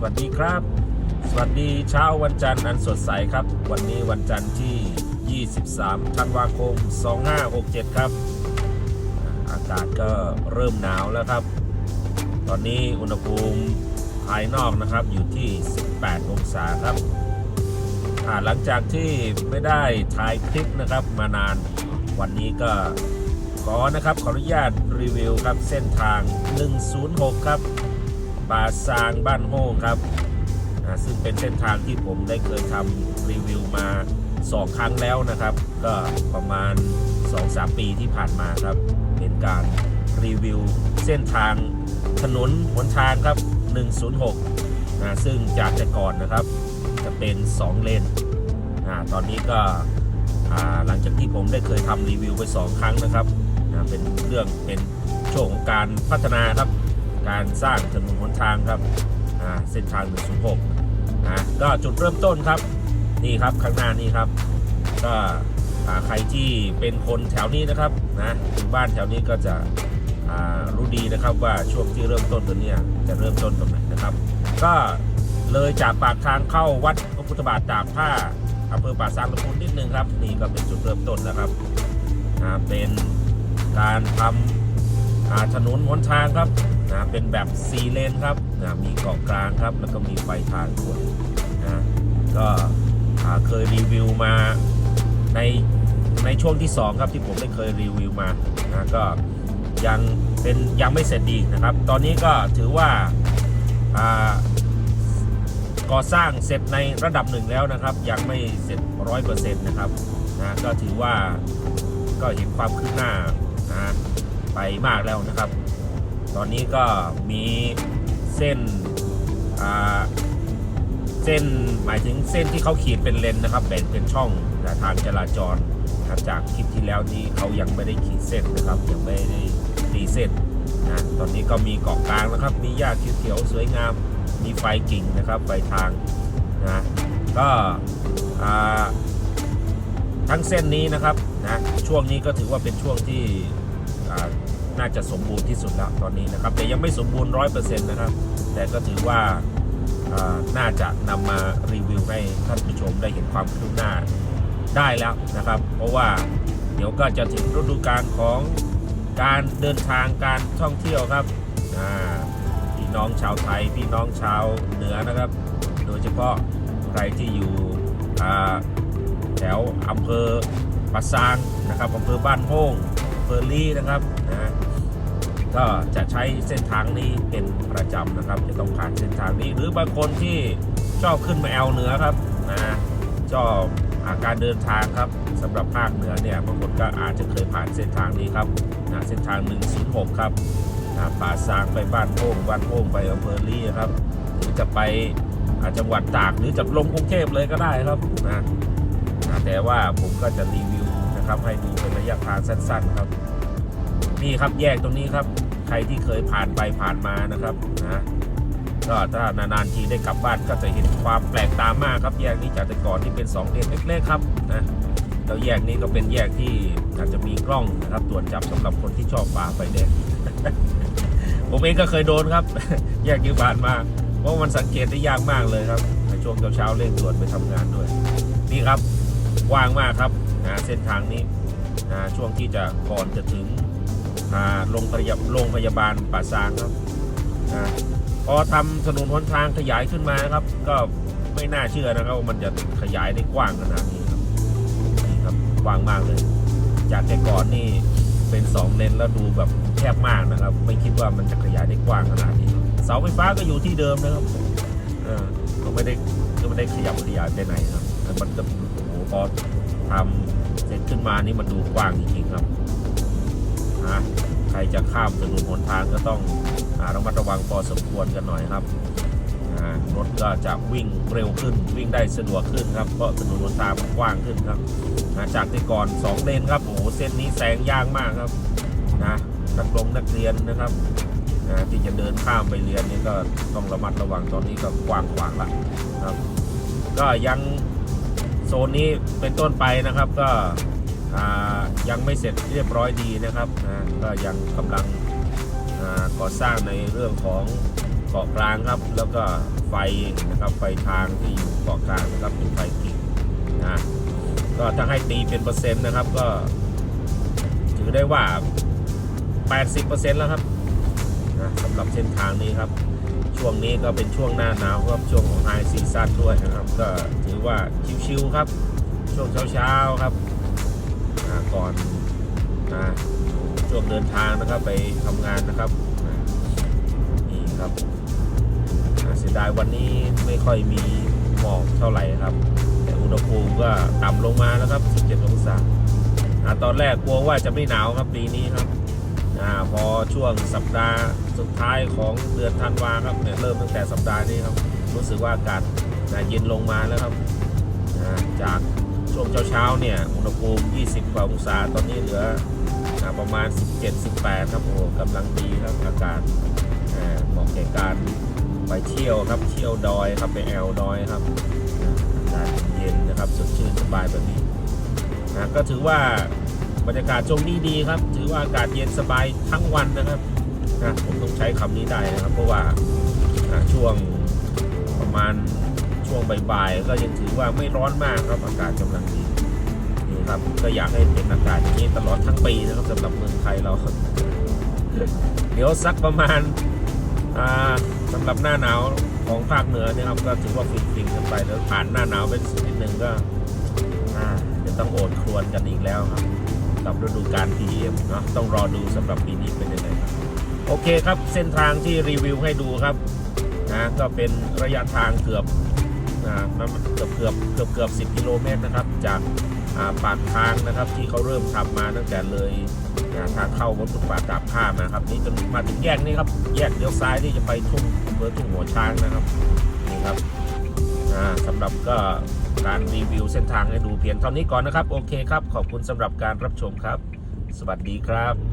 สวัสดีครับ สวัสดีเช้าวันจันทร์อันสดใสครับ วันนี้วันจันทร์ที่ 23 ธันวาคม 2567 ครับ อากาศก็เริ่มหนาวแล้วครับ ตอนนี้อุณหภูมิภายนอกนะครับอยู่ที่ 18 องศาครับหลังจากที่ไม่ได้ถ่ายคลิปนะครับมานานวันนี้ก็ขอนะครับขออนุญาตรีวิวครับเส้นทาง 106 ครับ ป่าซางบ้านโฮ่งครับซึ่งเป็นเส้นทางที่ผมได้เคยทำรีวิวมา 2 ครั้งแล้วนะครับ ก็ประมาณ 2-3 ปีที่ผ่านมาครับ เป็นการรีวิวเส้นทางถนนหนทางครับ 106นะซึ่งจากแต่ก่อนนะครับ จะเป็น 2 เลนอ่าตอนนี้ก็หลังจากที่ผมได้เคยทำรีวิวไป 2 ครั้งนะครับนะเป็นเรื่องเป็นช่วงของการพัฒนาครับ การสร้างถนนหนทางครับเส้นทาง 106นะก็จุดเริ่มต้นครับนี่ครับข้างหน้านี้ครับ ก็ใครที่เป็นคนแถวนี้นะครับนะอยู่บ้านแถวนี้ก็จะรู้ดีนะครับว่าช่วงที่เริ่มต้นตัวเนี้ยจะเริ่มต้นตรงไหนนะครับ ก็เลยจากปากทางเข้าวัดพระพุทธบาทตากผ้าอำเภอป่าซางตะพุนนิดนึงครับ นี่ก็เป็นจุดเริ่มต้นนะครับเป็นการทำถนนหนทางครับ นะเป็นแบบ4เลนครับนะมีเกาะกลางครับ แล้วก็มีไฟทางด้วยนะก็เคยรีวิวมาในในช่วงที่ 2 ครับที่ผมได้เคยรีวิวมานะก็ยังเป็นยังไม่เสร็จดีนะครับ ตอนนี้ก็ถือว่าอ่าก่อสร้างเสร็จในระดับหนึ่งแล้วนะครับ ยังไม่เสร็จร้อยเปอร์เซ็นต์นะครับนะก็ถือว่าก็เห็นความคืบหน้านะไปมากแล้วนะครับ ตอนนี้ก็มีเส้นเส้นหมายถึงเส้นที่เขาขีดเป็นเลนนะครับแบ่งเป็นช่องนะทางจราจรนะครับจากคลิปที่แล้วนี้เขายังไม่ได้ขีดเส้นนะครับยังไม่ได้ตีเส้นนะตอนนี้ก็มีเกาะกลางนะครับ มีหญ้าเขียวๆสวยงาม มีไฟกิ่งนะครับไฟทางนะก็ทั้งเส้นนี้นะครับนะช่วงนี้ก็ถือว่าเป็นช่วงที่ น่าจะสมบูรณ์ที่สุดแล้วตอนนี้นะครับ แต่ยังไม่สมบูรณ์ร้อยเปอร์เซ็นต์นะครับ แต่ก็ถือว่าน่าจะนำมารีวิวให้ท่านผู้ชมได้เห็นความคืบหน้าได้แล้วนะครับ เพราะว่าเดี๋ยวก็จะถึงฤดูกาลของการเดินทางการท่องเที่ยวครับพี่น้องชาวไทยพี่น้องชาวเหนือนะครับ โดยเฉพาะใครที่อยู่แถวอำเภอปะซางนะครับอำเภอบ้านโฮ่งอำเภอลี่นะครับนะ ก็จะใช้เส้นทางนี้เป็นประจำนะครับ จะต้องผ่านเส้นทางนี้หรือบางคนที่ชอบขึ้นมาแอลเหนือครับนะชอบอาการเดินทางครับสำหรับภาคเหนือเนี่ยบางคนก็อาจจะเคยผ่านเส้นทางนี้ครับนะเส้นทาง 106 ครับนะป่าซางไปบ้านโป่งบ้านโป่งไปอำเภอลี่ครับหรือจะไปจังหวัดตากหรือจะลงกรุงเทพเลยก็ได้ครับนะแต่ว่าผมก็จะรีวิวนะครับให้ดูเป็นระยะทางสั้น ๆ ครับ นี่ครับแยกตรงนี้ครับ ใครที่เคยผ่านไปผ่านมานะครับนะก็ถ้านานๆทีได้กลับบ้านก็จะเห็นความแปลกตามากครับแยกนี้จากแต่ก่อนที่เป็น2เลนเล็กๆครับนะแล้วแยกนี้ก็เป็นแยกที่อาจจะมีกล้องนะครับตรวจจับสำหรับคนที่ชอบฝ่าไฟแดงผมเองก็เคยโดนครับ แยกยืผ่านมาเพราะมันสังเกตได้ยากมากเลยครับในช่วงเช้าๆเร่งด่วนไปทำงานด้วย นี่ครับกว้างมากครับนะเส้นทางนี้นะช่วงที่จะก่อนจะถึง อ่าโรงพยาโรงพยาบาลป่าซางครับอ่าพอทำถนนหนทางขยายขึ้นมานะครับ ก็ไม่น่าเชื่อนะครับว่ามันจะขยายได้กว้างขนาดนี้ครับนี่ครับกว้างมากเลย จากแต่ก่อนนี่เป็นสองเลนแล้วดูแบบแคบมากนะครับ ไม่คิดว่ามันจะขยายได้กว้างขนาดนี้ เสาไฟฟ้าก็อยู่ที่เดิมนะครับเออก็ไม่ได้ก็ไม่ได้ขยับขยายไปไหนครับแต่มันจะโอ้โหพอทำเสร็จขึ้นมานี่มันดูกว้างจริงๆครับ นะใครจะข้ามถนนหนทางก็ต้องอาระมัดระวังพอสมควรกันหน่อยครับรถก็จะวิ่งเร็วขึ้นวิ่งได้สะดวกขึ้นครับเพราะถนนหนทางกว้างขึ้นครับจากที่ก่อน 2 เลนครับโอ้โหเส้นนี้แซงยากมากครับนะนักลงนักเรียนนะครับนะที่จะเดินข้ามไปเรียนนี่ก็ต้องระมัดระวังตอนนี้ก็กว้างขวางละครับ ก็ยังโซนนี้เป็นต้นไปนะครับก็ ยังไม่เสร็จเรียบร้อยดีนะครับก็ยังกำลังก่อสร้างในเรื่องของเกาะกลางครับ แล้วก็ไฟนะครับไฟทางที่อยู่เกาะกลางนะครับเป็นไฟกิ่งนะก็ถ้าให้ตีเป็นเปอร์เซ็นต์นะครับก็ถือได้ว่า 80%แล้วครับนะสำหรับเส้นทางนี้ครับ ช่วงนี้ก็เป็นช่วงหน้าหนาวครับช่วงของไฮซีซั่นด้วยนะครับ ก็ถือว่าชิวๆครับ ช่วงเช้าๆครับ ก่อนนะช่วงเดินทางนะครับไปทำงานนะครับนี่ครับเสียดายวันนี้ไม่ค่อยมีหมอกเท่าไหร่ครับ แต่อุณหภูมิก็ต่ำลงมาแล้วครับ 17 องศาตอนแรกกลัวว่าจะไม่หนาวครับปีนี้ครับอพอช่วงสัปดาห์สุดท้ายของเดือนธันวาครับเนี่ยเริ่มตั้งแต่สัปดาห์นี้ครับ รู้สึกว่าอากาศเย็นลงมาแล้วครับจาก ช่วงเช้าๆเนี่ยอุณหภูมิ 20 กว่าองศาตอนนี้เหลือประมาณ 17-18 ครับโอ้กำลังดีครับอากาศเหมาะแก่การไปเที่ยวครับเที่ยวดอยครับไปแอลดอยครับอากาศเย็นนะครับสดชื่นสบายแบบนี้นะก็ถือว่าบรรยากาศช่วงนี้ดีครับ ถือว่าอากาศเย็นสบายทั้งวันนะครับนะผมต้องใช้คำนี้ได้นะครับ เพราะว่าอ่าช่วงประมาณ ช่วงบ่ายๆก็ยังถือว่าไม่ร้อนมากครับอากาศกำลังดีนี่ครับก็อยากให้เป็นอากาศอย่างนี้ตลอดทั้งปีนะครับสำหรับเมืองไทยเรา เดี๋ยวสักประมาณอ่าสำหรับหน้าหนาวของภาคเหนือเนี่ยครับก็ถือว่าฟินๆกันไปแล้วผ่านหน้าหนาวไปสักนิดนึงก็อ่าเดี๋ยวต้องโอดครวนกันอีกแล้วครับกับฤดูกาล PM เนาะต้องรอดูสำหรับปีนี้เป็นยังไงโอเคครับเส้นทางที่รีวิวให้ดูครับนะก็เป็นระยะทางเกือบ อ่าประมาณเกือบเกือบเกือบเกือบ10กิโลเมตรนะครับ จากาปากทางนะครับที่เขาเริ่มทำมาตั้งแต่เลยทางเข้าบนฟุตบาทตากข้ามนะครับนี่จนมาถึงแยกนี้ครับแยกเลี้ยวซ้ายที่จะไปทุ่งอำเภอทุ่งหัวช้างนะครับนี่ครับอ่าสำหรับก็การรีวิวเส้นทางให้ดูเพียงเท่านี้ก่อนนะครับ โอเคครับ ขอบคุณสำหรับการรับชมครับ สวัสดีครับ